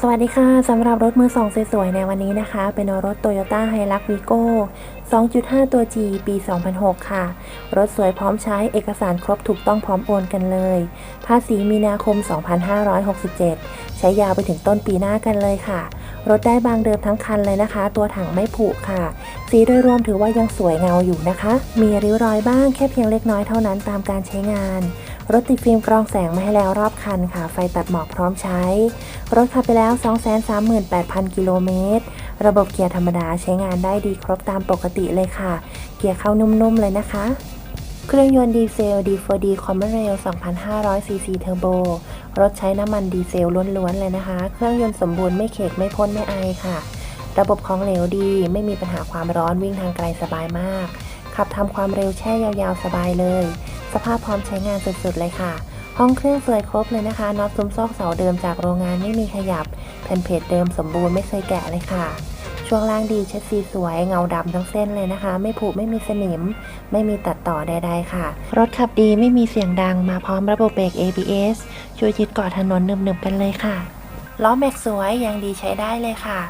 สวัสดีค่ะสำหรับรถมือสองสวยๆในวันนี้นะคะ เป็นรถ Toyota Hilux Vigo 2.5 ตัว G ปี 2006 ค่ะ รถสวยพร้อมใช้เอกสารครบถูกต้องพร้อมโอนกันเลย ภาษีมีนาคม 2567 ใช้ยาวไปถึงต้นปีหน้ากันเลยค่ะ รถได้บางเดิมทั้งคันเลยนะคะ ตัวถังไม่ผุค่ะ สีโดยรวมถือว่ายังสวยเงาอยู่นะคะ มีริ้วรอยบ้างแค่เพียงเล็กน้อยเท่านั้นตามการใช้งาน รถติดฟิล์มกรองแสงมาให้แล้วรอบคันค่ะ ไฟตัดหมอกพร้อมใช้ รถขับไปแล้ว 238,000 กิโลเมตร ระบบเกียร์ธรรมดาใช้งานได้ดีครบตามปกติเลยค่ะ เกียร์เข้านุ่มๆเลยนะคะ เครื่องยนต์ดีเซล D4D Common Rail 2,500 cc Turbo รถใช้น้ำมันดีเซลล้วนๆเลยนะคะ เครื่องยนต์สมบูรณ์ไม่เขกไม่พ่นไม่ไอค่ะ ระบบของเหลวดีไม่มีปัญหาความร้อนวิ่งทางไกลสบายมาก ขับทำความเร็วแช่ยาวๆสบายเลย สภาพพร้อมใช้งานสุดๆเลยค่ะ ห้องเครื่องสวยครบเลยนะคะน็อตซุ้มซอกเสาเดิมจากโรงงานไม่มีขยับแผ่นเพจเดิมสมบูรณ์ไม่เคยแกะเลยค่ะ ช่วงล่างดีเช็ดสีสวยเงาดำทั้งเส้นเลยนะคะ ไม่ผุไม่มีสนิม ไม่มีตัดต่อใดๆค่ะ รถขับดีไม่มีเสียงดังมาพร้อมระบบเบรก ABS ช่วยยึดเกาะถนนหนึบๆกันเลยค่ะล้อแม็กสวยยังดีใช้ได้เลยค่ะ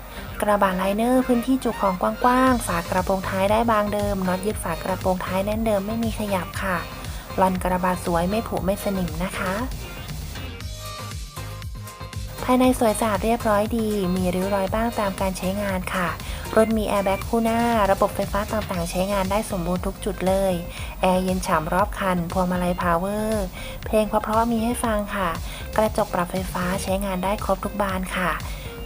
กระบะไลเนอร์พื้นที่จุของกว้างๆ ฝากระโปรงท้ายได้บางเดิมน็อตยึดฝากระโปรงท้ายแน่นเดิมไม่มีขยับค่ะ ลอนกระบะสวยไม่ผุไม่สนิมนะคะ ภายในสวยสะอาดเรียบร้อยดี มีริ้วรอยบ้างตามการใช้งานค่ะรถมีแอร์แบ็กคู่หน้า ระบบไฟฟ้าต่างๆ ใช้งานได้สมบูรณ์ทุกจุดเลย แอร์เย็นฉ่ำรอบคัน พวงมาลัยพาวเวอร์ เพลงเพราะๆมีให้ฟังค่ะ กระจกปรับไฟฟ้าใช้งานได้ครบทุกบานค่ะ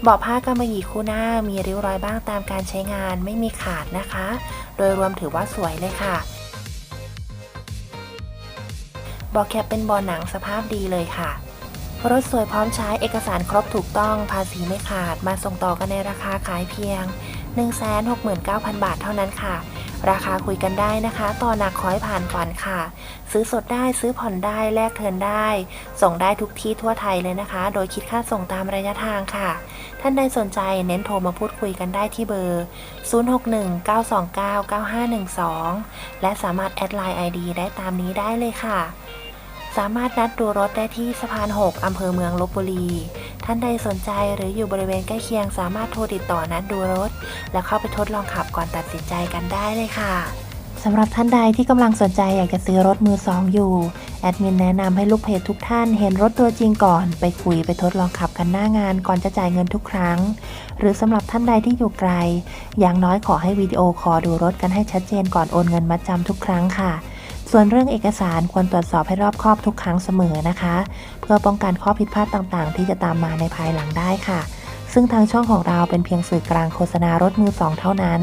เบาะผ้ากำมะหยี่คู่หน้า มีริ้วรอยบ้างตามการใช้งานไม่มีขาดนะคะ โดยรวมถือว่าสวยเลยค่ะ บ่อแคปเป็นบ่อหนังสภาพดีเลยค่ะ รถสวยพร้อมใช้เอกสารครบถูกต้องภาษีไม่ขาดมาส่งต่อกันในราคาขายเพียง 169,000 บาทเท่านั้นค่ะ ราคาคุยกันได้นะคะ ต่อหนักขอให้ผ่านก่อนค่ะ ซื้อสดได้ซื้อผ่อนได้แลกเทินได้ ส่งได้ทุกที่ทั่วไทยเลยนะคะ โดยคิดค่าส่งตามระยะทางค่ะ ท่านใดสนใจเน้นโทรมาพูดคุยกันได้ที่เบอร์ 0619299512 และสามารถแอดไลน์ ID ได้ตามนี้ได้เลยค่ะ สามารถนัดดูรถได้ที่สะพาน 6 อำเภอเมืองลบบุรี ท่านใดสนใจหรืออยู่บริเวณใกล้เคียงสามารถโทรติดต่อนัดดูรถ แล้วเข้าไปทดลองขับก่อนตัดสินใจกันได้เลยค่ะสำหรับท่านใดที่กำลังสนใจอยากจะซื้อรถมือสองอยู่แอดมินแนะนำให้ลูกเพจทุกท่านเห็นรถตัวจริงก่อน ไปคุยไปทดลองขับกันหน้างานก่อนจะจ่ายเงินทุกครั้ง หรือสำหรับท่านใดที่อยู่ไกล อย่างน้อยขอให้วิดีโอคอลดูรถกันให้ชัดเจนก่อนโอนเงินมาจำทุกครั้งค่ะ ส่วนเรื่องเอกสารควรตรวจสอบให้รอบคอบทุกครั้งเสมอนะคะ เพื่อป้องกันข้อผิดพลาดต่างๆ ที่จะตามมาในภายหลังได้ค่ะ ซึ่งทางช่องของเราเป็นเพียงสื่อกลางโฆษณารถมือสองเท่านั้น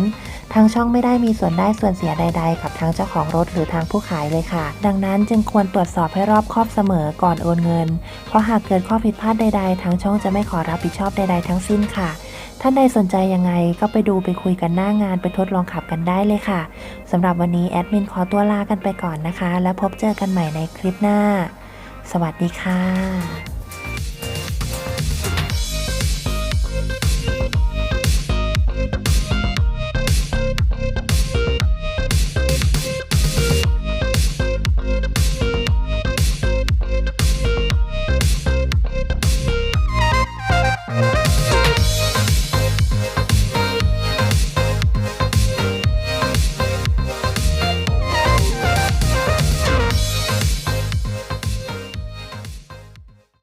ทางช่องไม่ได้มีส่วนได้ส่วนเสียใด ๆ กับทางเจ้าของรถหรือทางผู้ขายเลยค่ะ ดังนั้นจึงควรตรวจสอบให้รอบคอบเสมอก่อนโอนเงิน เพราะหากเกิดข้อผิดพลาดใด ๆ ทางช่องจะไม่ขอรับผิดชอบใด ๆ ทั้งสิ้นค่ะ ท่านใดสนใจยังไงก็ไปดูไปคุยกันหน้างานไปทดลองขับกันได้เลยค่ะสำหรับวันนี้แอดมินขอตัวลากันไปก่อนนะคะ แล้วพบเจอกันใหม่ในคลิปหน้า สวัสดีค่ะ